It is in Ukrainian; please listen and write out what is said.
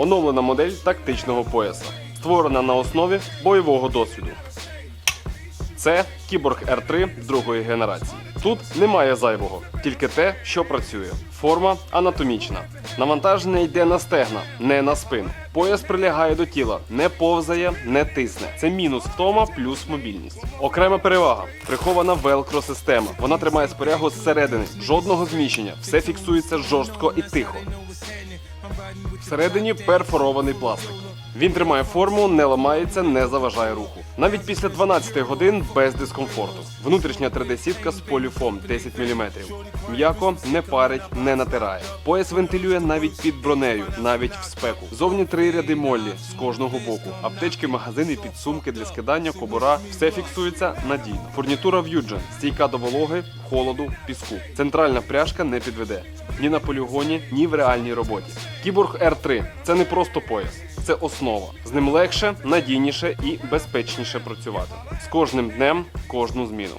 Оновлена модель тактичного пояса, створена на основі бойового досвіду. Це Кіборг R3 другої генерації. Тут немає зайвого, тільки те, що працює. Форма анатомічна. Навантаження йде на стегна, не на спину. Пояс прилягає до тіла, не повзає, не тисне. Це мінус втома плюс мобільність. Окрема перевага прихована велкро система. Вона тримає спорягу зсередини, жодного зміщення, все фіксується жорстко і тихо. Всередині перфорований пластик. Він тримає форму, не ламається, не заважає руху. Навіть після 12 годин без дискомфорту. Внутрішня 3D-сітка з поліфом 10 мм. М'яко не парить, не натирає. Пояс вентилює навіть під бронею, навіть в спеку. Зовні три ряди моллі з кожного боку. Аптечки, магазини, підсумки для скидання, кобура. Все фіксується надійно. Фурнітура В'юджен, стійка до вологи, холоду, піску. Центральна пряжка не підведе ні на полігоні, ні в реальній роботі. Кіборг R3 це не просто пояс, це основа. З ним легше, надійніше і безпечніше працювати. З кожним днем кожну зміну.